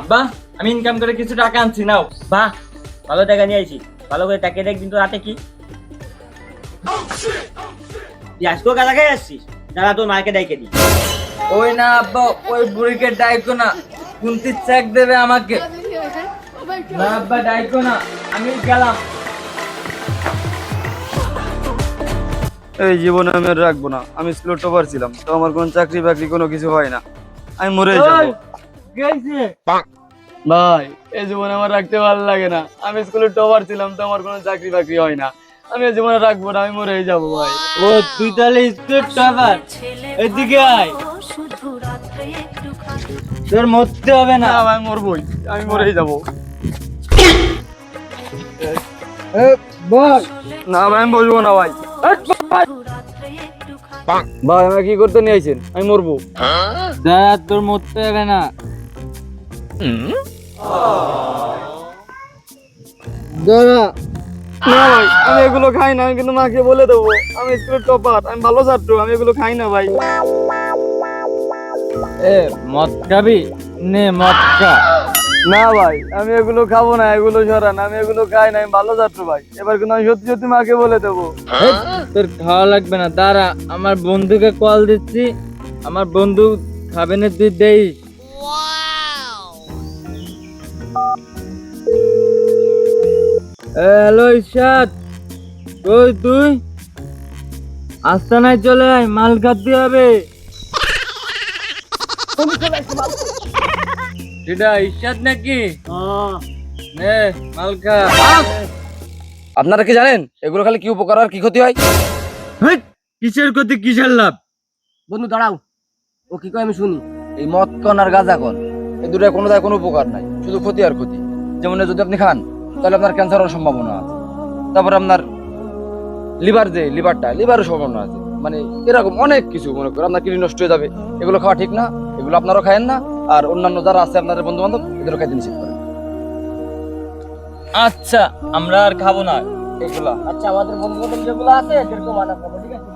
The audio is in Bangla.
আব্বা আমি ইনকাম করে কিছু টাকা আনছি নাও। বাহ ভালো টাকা নিয়ে আইছি। ভালো করে টাকা দেখ কিন্তু রাতে কি। আজকেও গাঁজা খেয়ে আসছিস? দাদা তোর মাকে ডাইকে দি ওই না আব্বা ওই বুড়িকে ডাইকো না। কুন্তি চেক দেবে আমাকে। না আব্বা ডাইকো না। আমি গেলাম। এই জীবনে আমি রাখব না। আমি স্কুলে টপার ছিলাম তো আমার কোনো চাকরি বাকরি কোনো কিছু হয় না। আমি মরে যাব। গেছে ভাই এই জীবনে আমার রাখতে ভালো লাগে না। আমি স্কুলে টপার ছিলাম তো আমার কোনো চাকরি বাকরি হয় না। আমি এই জীবনে রাখব না আমি মরে যাব ভাই। ও তুই তাহলে স্কুল টপার। এদিকে আয়। তোর মরতে হবে না। না ভাই মরবই। আমি মরেই যাব। বল। না ভাই আমি বসবো না ভাই। ভাই আমাকে কি করতে নিয়ে আইছেন? আমি মরবো। তোর মরতে হবে না। দাদা না ভাই আমি এগুলো খাই না আমি কিন্তু মাকে বলে দেবো। আমি স্কুলের টপার আমি ভালো ছাত্র আমি এগুলো খাই না ভাই। এ মদ খাবি? নে মদ খা। না ভাই আমি এগুলো খাব না এগুলো সরান আমি এগুলো খাই না আমি ভালো ছাত্র ভাই। এবার কিন্তু আমি সত্যি সত্যি মাকে বলে দেবো। তোর খাওয়া লাগবে না দাঁড়া আমার বন্ধুকে কল দিচ্ছি। আমার বন্ধু খাবে না তুই দেই হ্যালো ইশাদ কই তুই? আস্তানায় চলে আয় মাল খাতে হবে। এটা ইশাদ নাকি? নে মাল খা। আপনারা কি জানেন এগুলো খালি কি উপকার আর কি ক্ষতি হয়? কিসের ক্ষতি কিসের লাভ? বন্ধু দাঁড়াও। ও কি কয় আমি শুনি? এই মদ কন আর গাঁজা কন এই দুটার কোনো কোনো উপকার নাই শুধু ক্ষতি আর ক্ষতি। যেমন যদি আপনি খান তাহলে আপনার ক্যান্সার হওয়ার সম্ভাবনা আছে। তারপর আপনার লিভার যে লিভারটা লিভারও সম্ভাবনা আছে। মানে এরকম অনেক কিছু মনে করেন আপনার কিডনি নষ্ট হয়ে যাবে এগুলো খাওয়া ঠিক না এগুলো আপনারাও খায়েন না আর অন্যান্য যারা আছে আপনাদের বন্ধু বান্ধব এদেরও খাইতে নিষেধ করেন আচ্ছা আমরা আর খাব না। এগুলা। আচ্ছা আমাদের বন্ধু বান্ধব যেগুলো আছে এদেরকে মানা করব ঠিক আছে?